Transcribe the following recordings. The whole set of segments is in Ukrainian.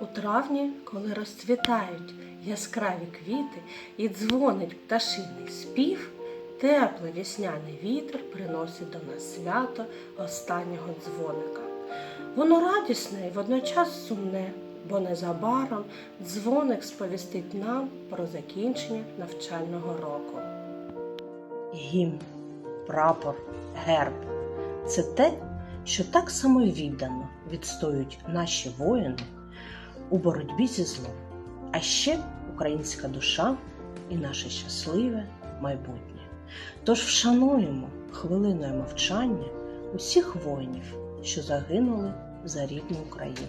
У травні, коли розцвітають яскраві квіти і дзвонить пташиний спів, теплий вісняний вітер приносить до нас свято останнього дзвоника. Воно радісне і водночас сумне, бо незабаром дзвоник сповістить нам про закінчення навчального року. Гімн, прапор, герб це те, що так самовіддано відстоюють наші воїни у боротьбі зі злом, а ще українська душа і наше щасливе майбутнє. Тож вшануємо хвилиною мовчання усіх воїнів, що загинули за рідну Україну.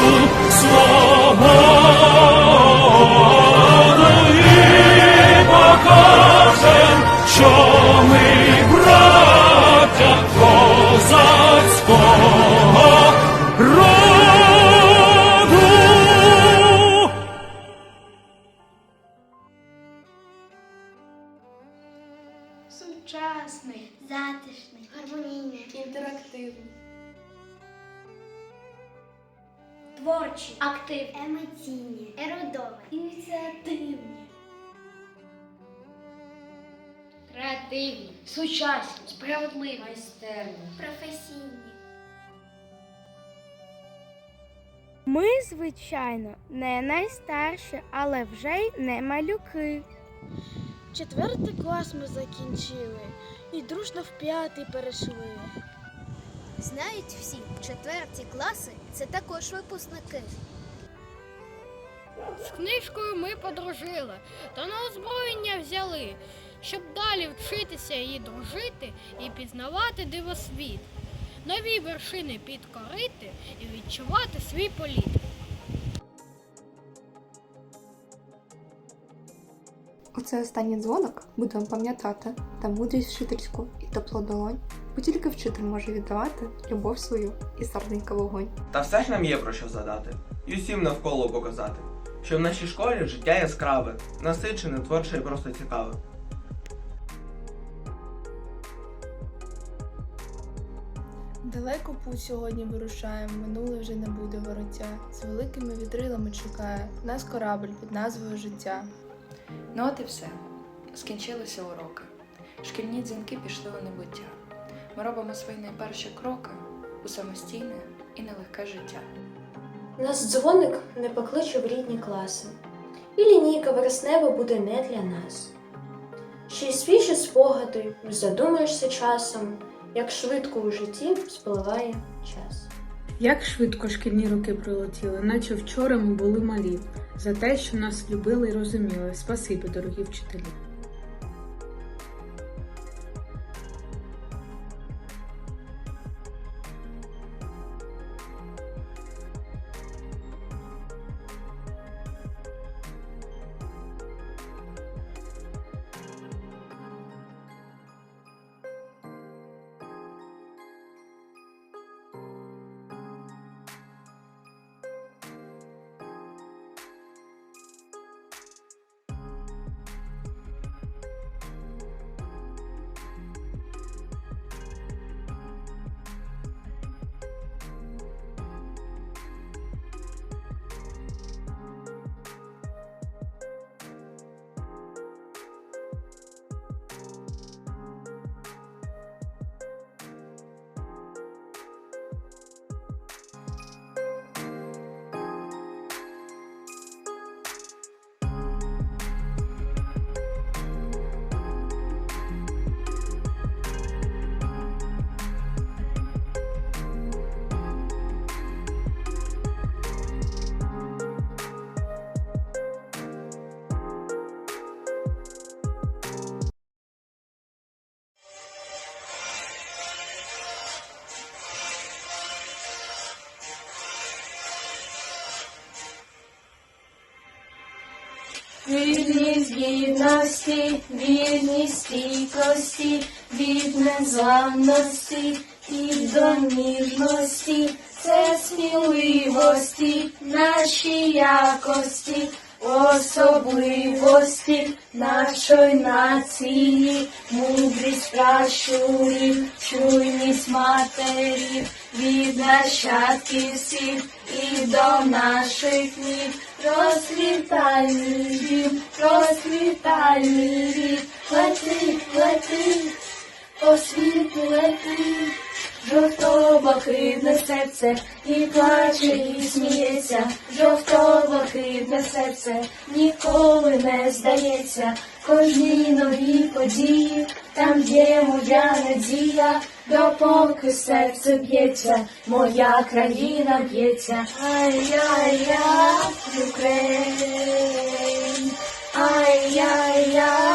お。Творчий, активний, емоційні, ерудований, ініціативний, Креативні, сучасні, справедливі, майстерні. професійні. Ми, звичайно, не найстарші, але вже й не малюки. Четвертий клас ми закінчили і дружно в п'ятий перейшли. Знають всі, четверті класи це також випускники. З книжкою ми подружили, та на озброєння взяли, щоб далі вчитися і дружити, і пізнавати дивосвіт, нові вершини підкорити і відчувати свій політ. Оце останній дзвонок будемо пам'ятати та мудрість вчительську і тепло долонь, бо тільки вчитель може віддавати любов свою і серденька вогонь. Та все ж нам є про що задати, і усім навколо показати, що в нашій школі життя яскраве, насичене, творче і просто цікаве. Далеко путь сьогодні вирушаємо, минуле вже не буде вороття. З великими вітрилами чекає нас корабль під назвою життя. Ну от і все. Скінчилися уроки. Шкільні дзвінки пішли у небуття. Ми робимо свої найперші кроки у самостійне і нелегке життя. Нас дзвоник не покличе в рідні класи, і лінійка вереснева буде не для нас. Ще й свіжі спогади, задумаєшся часом, як швидко у житті спливає час. Як швидко шкільні роки пролетіли, наче вчора ми були малі, за те, що нас любили і розуміли. Спасибі, дорогі вчителі. Вільність гідності, вільність стійкості, від незламності і до ніжності, це сміливості, наші якості, особливості нашої нації, мудрість пращурів, чуйність матерів, від нащадків всіх і до наших ніг. Розквітальний дім, розквітальний рік, лети, лети, по світу лети, жовто-блакитне серце, і плаче, і сміється, жовто-блакитне серце, ніколи не здається, кожній новій події, там є моя надія, допоки серце б'ється, моя країна б'ється, ай-яй-я, Україн, ай-яй-я,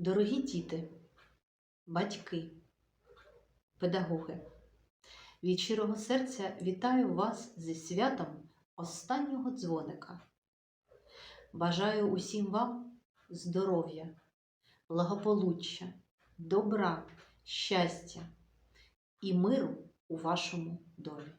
Дорогі діти, батьки, педагоги, від щирого серця вітаю вас зі святом останнього дзвоника. Бажаю усім вам здоров'я, благополуччя, добра, щастя і миру у вашому домі.